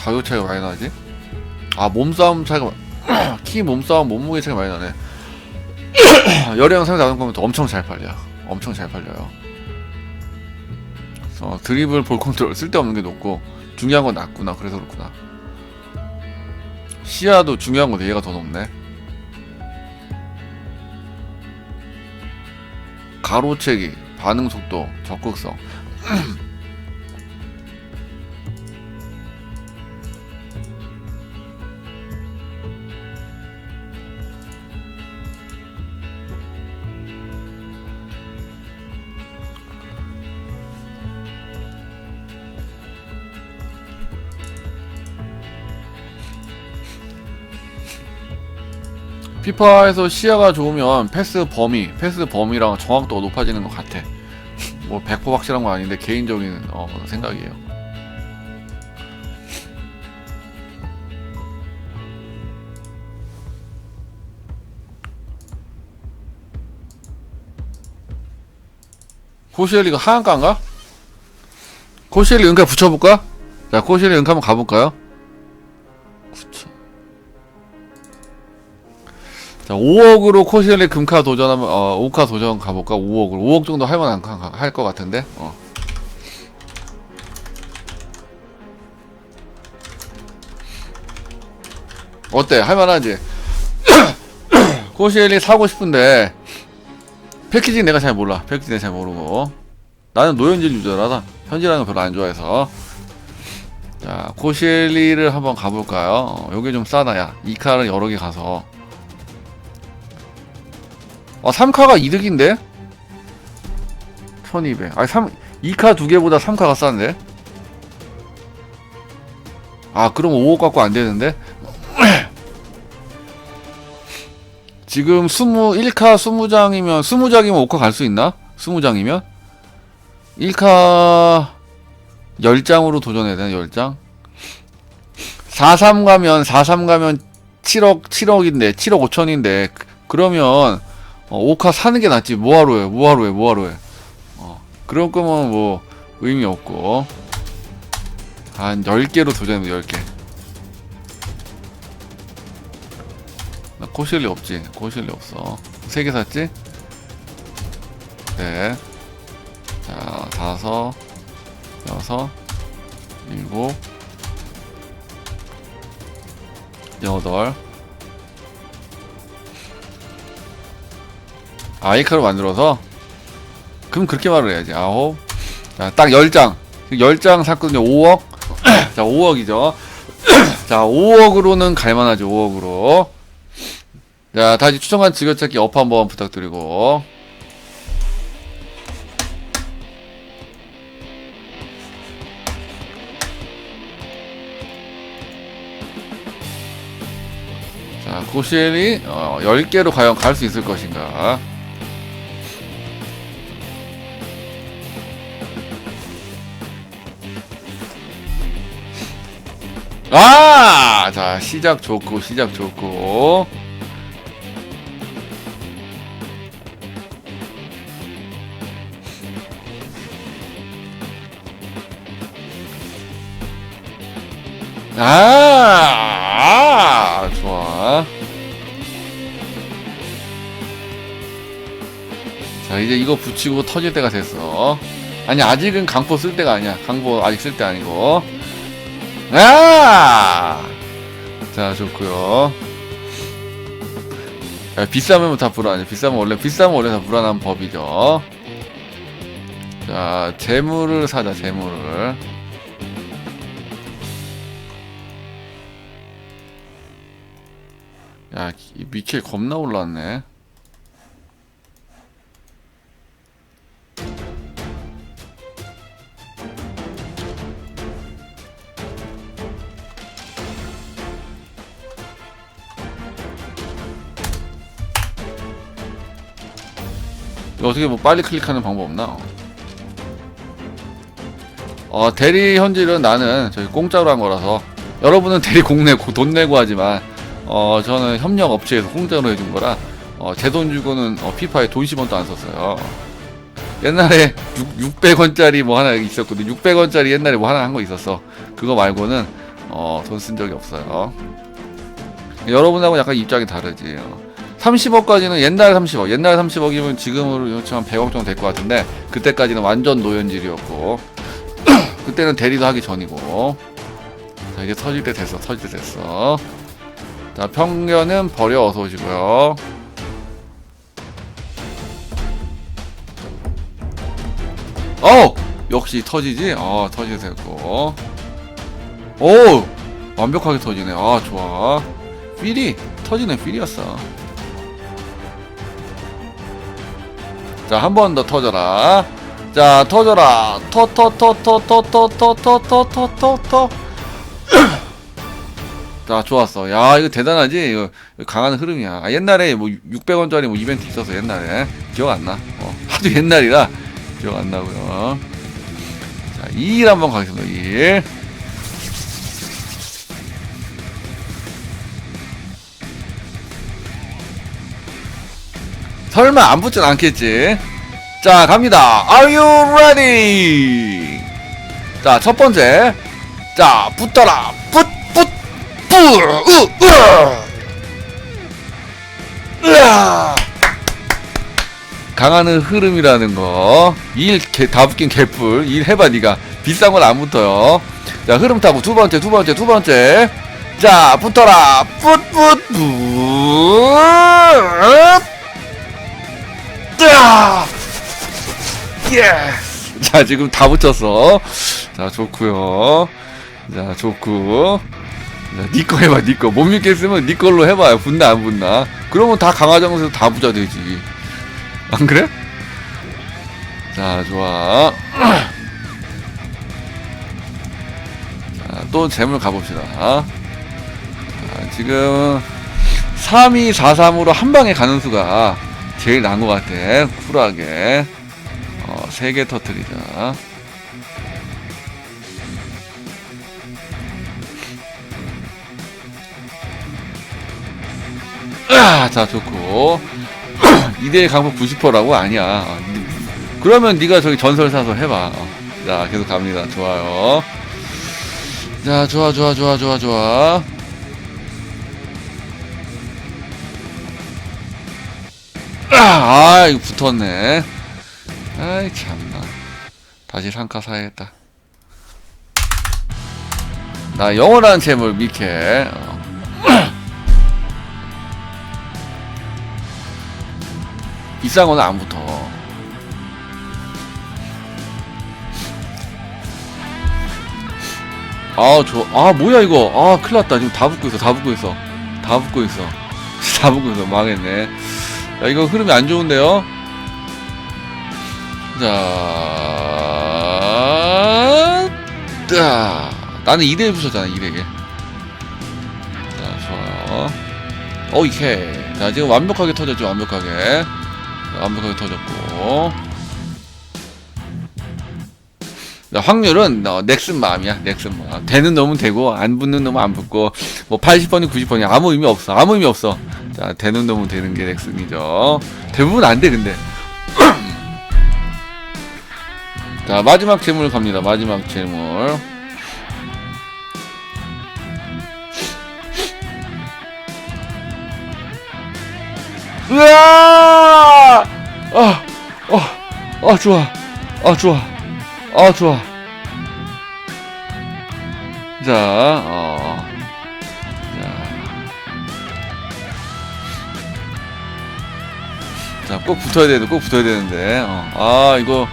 가격 차이가 많이 나지? 아 몸싸움 차이가 키 몸싸움 몸무게 차이가 많이 나네. 열애형 상대 나눈 거면 또 엄청 잘 팔려. 엄청 잘 팔려요. 어, 드리블 볼 컨트롤 쓸데없는 게 높고 중요한 건 낮구나. 그래서 그렇구나. 시야도 중요한 건데 얘가 더 높네. 가로채기 반응 속도 적극성 피파에서 시야가 좋으면 패스 범위, 패스 범위랑 정확도가 높아지는 것 같아. 뭐 100% 확실한 건 아닌데 개인적인 어, 생각이에요. 코시엘리가 하한가인가? 코시엘리 은카 붙여볼까? 자, 코시엘리 은카 한번 가볼까요? 붙여. 자, 5억으로 코시엘리 금카 도전하면, 어, 5카 도전 가볼까? 5억으로. 5억 정도 할 만한, 할 것 같은데? 어. 어때? 할 만하지? 코시엘리 사고 싶은데, 패키지 내가 잘 몰라. 패키지 내가 잘 모르고. 나는 노현질 유저라서, 현질하는 거 별로 안 좋아해서. 자, 코시엘리를 한번 가볼까요? 어, 요게 좀 싸다, 야. 2카를 여러 개 가서. 아, 3카가 이득인데? 1200. 아니, 3, 2카 두 개보다 3카가 싼데? 아, 그럼 5억 갖고 안 되는데? 지금 20, 1카 20장이면, 20장이면 5카 갈 수 있나? 20장이면? 1카 10장으로 도전해야 되나, 10장? 43 가면, 43 가면 7억, 7억인데, 7억 5천인데, 그러면, 어, 5카 사는 게 낫지. 뭐하러 해, 뭐하러 해, 뭐하러 해. 어, 그럴 거면 뭐, 의미 없고. 한 10개로 도전해보자, 10개. 나 코실리 없지? 코실리 없어. 3개 샀지? 네. 자, 다섯, 여섯, 일곱, 여덟, 아이카로 만들어서 그럼 그렇게 말을 해야지. 아홉. 자딱 10장. 10장 샀거든요. 5억. 자 5억이죠. 자 5억으로는 갈만하죠 5억으로. 자 다시 추천한 즐겨찾기 업 한번 부탁드리고. 자 고시엘이 어, 10개로 과연 갈 수 있을 것인가 아! 자, 시작 좋고, 시작 좋고. 아! 아! 좋아. 자, 이제 이거 붙이고 터질 때가 됐어. 아니, 아직은 강포 쓸 때가 아니야. 강포 아직 쓸 때 아니고. 아! 자, 좋고요. 야, 비싸면 다 불안해. 비싸면 원래 비싸면 원래 다 불안한 법이죠. 자, 재물을 사자. 재물을. 야, 이 미켈 겁나 올랐네. 어떻게 뭐 빨리 클릭하는 방법 없나? 어, 대리 현질은 나는 저희 공짜로 한 거라서 여러분은 대리 공내 돈 내고 하지만 어, 저는 협력 업체에서 공짜로 해준 거라 어, 제 돈 주고는 어, 피파에 돈 10원도 안 썼어요. 옛날에 6, 600원짜리 뭐 하나 있었거든. 600원짜리 옛날에 뭐 하나 한 거 있었어. 그거 말고는 어, 돈 쓴 적이 없어요. 여러분하고 약간 입장이 다르지. 어. 30억까지는 옛날 30억, 옛날 30억이면 지금으로 요청 한 100억 정도 될 것 같은데 그때까지는 완전 노연질이었고 그때는 대리도 하기 전이고 자 이제 터질 때 됐어, 터질 때 됐어. 자 평년은 버려 어서 오시고요. 어 역시 터지지? 어 터지게 됐고. 오 완벽하게 터지네. 아 좋아. 필이 터지네 필이었어. 자, 한 번 더 터져라. 자, 터져라. 터, 터, 터, 터, 터, 터, 터, 터, 터, 터, 터, 터. 자, 좋았어. 야, 이거 대단하지? 이거 강한 흐름이야. 아, 옛날에 뭐 600원짜리 뭐 이벤트 있었어, 옛날에. 기억 안 나. 어, 하도 옛날이라 기억 안 나고요. 자, 2일 한번 가겠습니다, 2일. 설마 안 붙진 않겠지? 자, 갑니다. Are you ready? 자, 첫 번째. 자, 붙어라. 붙, 붙, 뿌, 으, 으. 으아. 강하는 흐름이라는 거. 일, 개, 다 붙긴 개뿔. 일 해봐, 니가. 비싼 건 안 붙어요. 자, 흐름 타고 두 번째, 두 번째, 두 번째. 자, 붙어라. 뿌, 뿌, 뿌. 예! 자, 지금 다 붙였어. 자, 좋구요. 자, 좋구. 자, 니거 해봐, 니거. 못 믿겠으면 니 걸로 해봐요. 붙나, 안 붙나. 그러면 다 강화장에서 다 붙여 되지. 안 그래? 자, 좋아. 자, 또 재물 가봅시다. 자, 지금 3243으로 한 방에 가는 수가 제일 나은 것 같아. 쿨하게. 어, 세 개 터트리자. 아, 자, 좋고. 2대1 강폭 90%라고? 아니야. 그러면 네가 저기 전설 사서 해봐. 어. 자, 계속 갑니다. 좋아요. 자, 좋아, 좋아, 좋아, 좋아, 좋아. 아, 이거 붙었네. 아이, 참나. 다시 상가 사야겠다. 나 영원한 재물 미케. 어. 비싼 거는 안 붙어. 아, 저, 아, 뭐야, 이거. 아, 큰일 났다. 지금 다 붙고 있어, 다 붙고 있어. 다 붙고 있어. 다 붙고 있어. 망했네. 야, 이거 흐름이 안 좋은데요? 자, 뜨아. 나는 2대1 붙였잖아, 2대1. 자, 좋아요. 오케이. 자, 지금 완벽하게 터졌죠, 완벽하게. 자, 완벽하게 터졌고. 자, 확률은 어, 넥슨 마음이야, 넥슨 마음. 되는 놈은 되고, 안 붙는 놈은 안 붙고, 뭐 80번이 90번이 아무 의미 없어. 아무 의미 없어. 자, 되는 놈은 되는 게 넥슨이죠. 대부분 안 돼, 근데. 자, 마지막 재물 갑니다. 마지막 재물. 으아! 아, 어, 아, 좋아. 아, 좋아. 아, 좋아. 자, 어. 자. 자, 꼭 붙어야 되는데, 꼭 붙어야 되는데. 어. 아, 이거.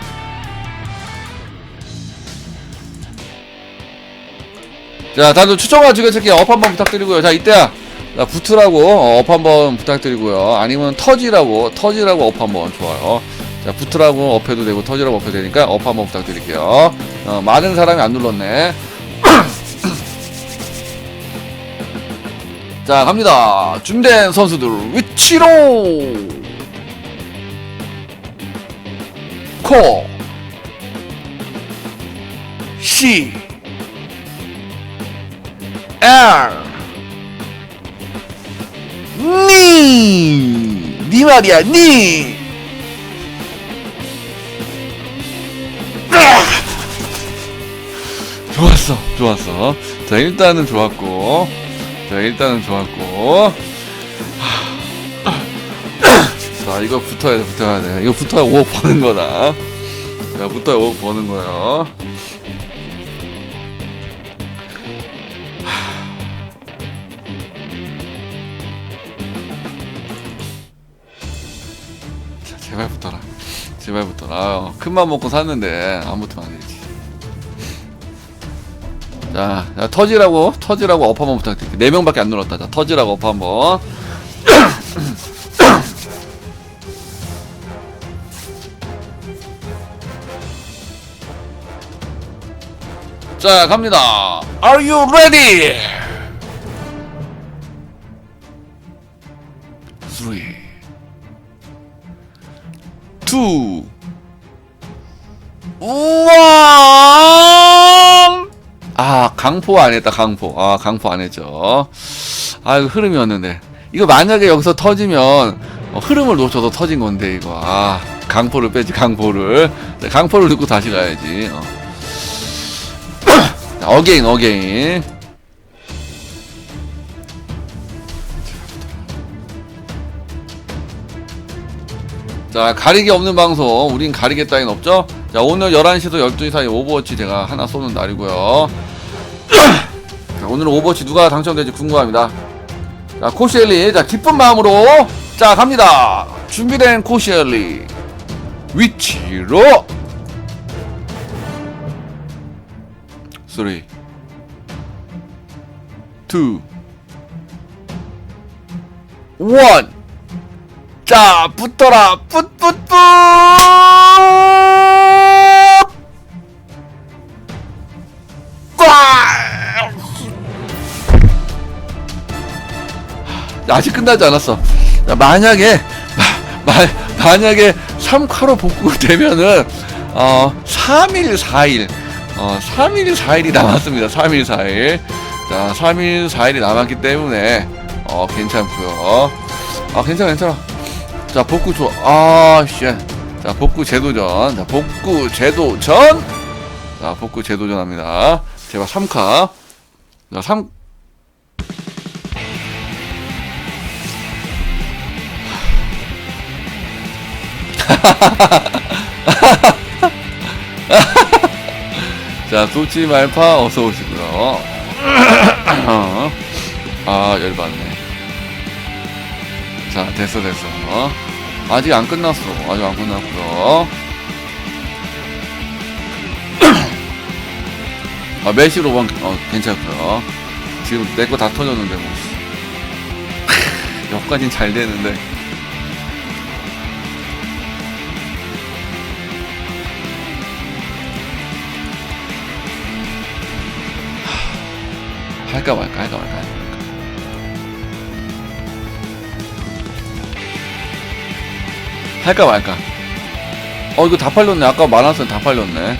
자, 다들 추천과 즐겨찾기 업 한번 부탁드리고요. 자, 이때야. 자, 붙으라고 어, 업 한번 부탁드리고요. 아니면 터지라고, 터지라고 업 한번 좋아요. 자, 붙으라고 업해도 되고, 터지라고 업해도 되니까 업 한번 부탁드릴게요. 어, 많은 사람이 안 눌렀네. 자, 갑니다. 준비된 선수들 위치로! 코! 시! R 니! 니 말이야, 니! 좋았어. 좋았어 좋았어 자 일단은 좋았고 자 일단은 좋았고 자 이거 붙어야 돼 붙어야 돼. 이거 붙어야 5억 버는 거다. 자 붙어야 5억 버는 거야. 자 제발 붙어라. 제발 붙어라. 아, 큰맘 먹고 샀는데 안 붙으면 안 되지. 자, 자 터지라고 터지라고 업 한번 부탁드릴게요. 네 명밖에 안 눌렀다. 자, 터지라고 업 한번. 자, 갑니다. Are you ready? Three, two, one. 아 강포 안 했다 강포 아 강포 안 했죠 아 이거 흐름이었는데 이거 만약에 여기서 터지면 어, 흐름을 놓쳐도 터진 건데 이거 아 강포를 빼지 강포를 네, 강포를 넣고 다시 가야지 어. 자, 어게인 어게인 자 가리개 없는 방송. 우린 가리개 따윈 없죠? 자 오늘 11시에서 12시 사이 오버워치 제가 하나 쏘는 날이고요. 자, 오늘은 오버워치 누가 당첨될지 궁금합니다. 자 코시엘리. 자 기쁜 마음으로. 자 갑니다. 준비된 코시엘리. 위치로 3 2 1 자, 붙어라, 뿌뿌뿌! 꽉! 아직 끝나지 않았어. 자, 만약에, 마, 마, 만약에 3카로 복구되면은, 어, 3일, 4일, 어, 3일, 4일이 남았습니다. 3일, 4일. 자, 3일, 4일이 남았기 때문에, 어, 괜찮고요. 아, 괜찮아, 괜찮아. 자 복구 좋아 아씨. 자 복구 재도전. 자 복구 재도전. 자 복구 재도전 합니다. 제발 3카. 자 3... 자 소치 말파 어서 오시고요. 아 열받네. 자 됐어 됐어. 어? 아직 안 끝났어. 아직 안 끝났고요. 아 메시로 번 어, 괜찮고요. 지금 내 거 다 터졌는데 뭐. 여기까진 잘 되는데 할까 말까 할까 말까 할까 말까 할까 말까. 어 이거 다 팔렸네. 아까 많았으면 다 팔렸네.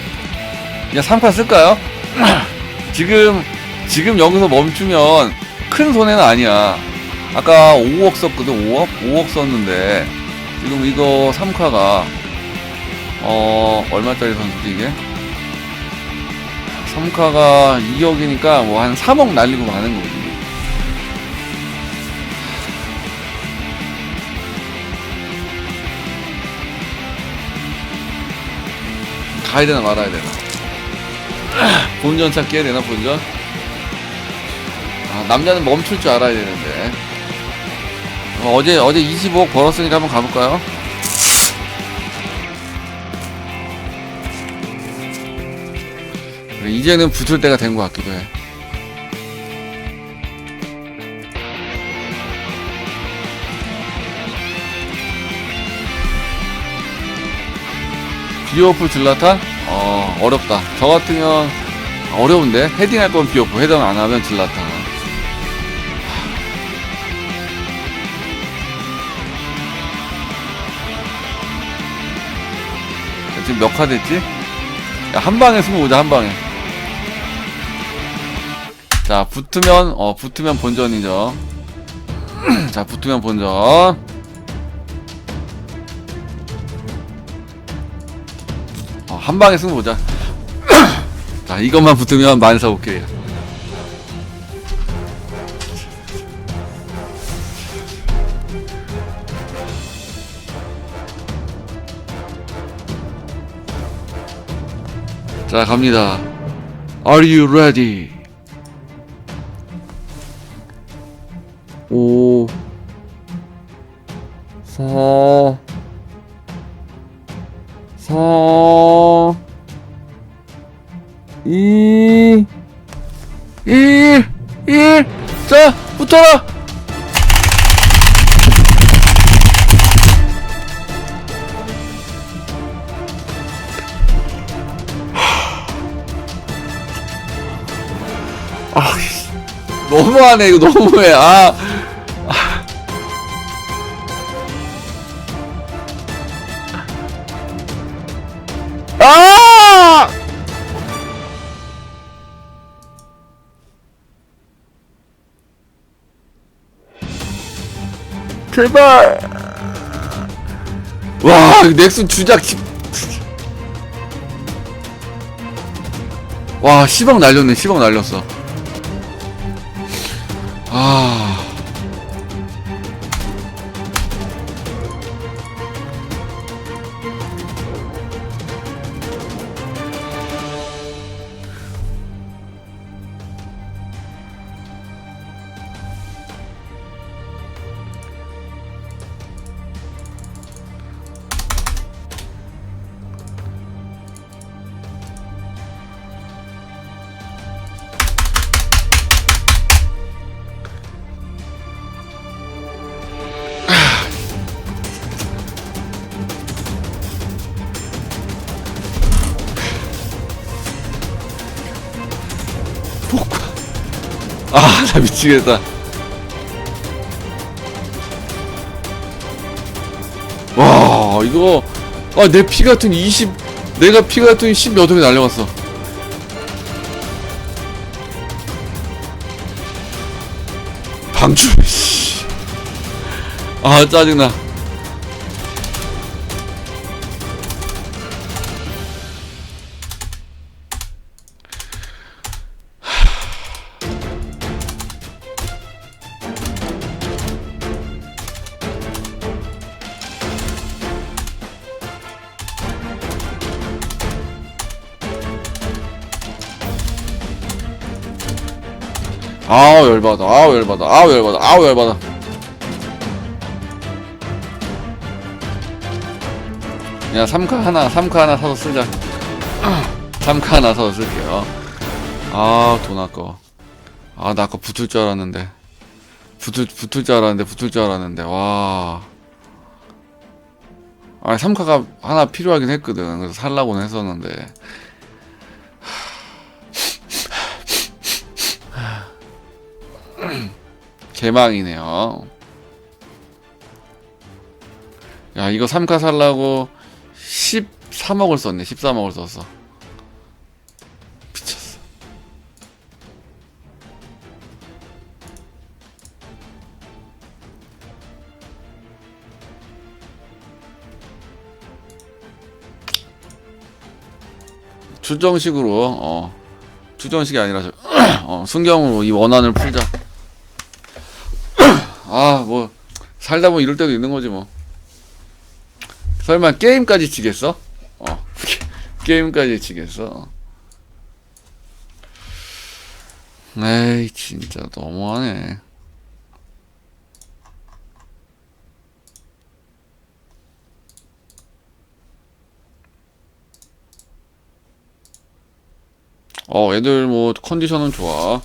그냥 3판 쓸까요? 지금 지금 여기서 멈추면 큰 손해는 아니야. 아까 5억 썼거든. 5억? 5억 썼는데 지금 이거 3카가 어 얼마짜리 선수지 이게? 3카가 2억이니까 뭐 한 3억 날리고 마는 거지. 가야 되나 말아야 되나 본전 찾기 해야 되나 본전 아, 남자는 멈출 줄 알아야 되는데 어, 어제 어제 25억 벌었으니까 한번 가볼까요? 이제는 붙을 때가 된 것 같기도 해 비오프 질라탄? 어 어렵다 저 같으면 어려운데 헤딩할 건 비오프 헤딩 안 하면 질라탄 하. 지금 몇카 됐지? 야, 한 방에 승부 보자 한 방에 자 붙으면 어 붙으면 본전이죠 자 붙으면 본전 어, 한 방에 승부 보자. 자, 이것만 붙으면 만사 오케이야. 자, 갑니다. Are you ready? 아, 씨. 너무하네, 이거 너무해, 아. 아! 제발. 와, 넥슨 주작. 시- 와, 10억 날렸네. 10억 날렸어. 아. 아, 나 미치겠다. 와, 이거, 아, 내 피 같은 20, 내가 피 같은 10몇 억이 날려갔어. 방출, 씨. 아, 짜증나. 아우, 열받아. 아우, 열받아. 아우, 열받아. 아우, 열받아. 야, 3카 하나, 3카 하나 사서 쓰자. 3카 하나 사서 쓸게요. 아, 돈 아까워. 아, 나 아까 붙을 줄 알았는데. 붙을, 붙을 줄 알았는데, 붙을 줄 알았는데, 와. 아, 3카가 하나 필요하긴 했거든. 그래서 살라고는 했었는데. 개망이네요. 야, 이거 3카 살라고 13억을 썼네. 13억을 썼어. 미쳤어. 추정식으로 어 추정식이 아니라 저, 어, 순경으로 이 원한을 풀자. 아, 뭐, 살다 보면 이럴 때도 있는 거지, 뭐. 설마 게임까지 치겠어? 어, 게임까지 치겠어? 에이, 진짜 너무하네. 어, 애들 뭐, 컨디션은 좋아.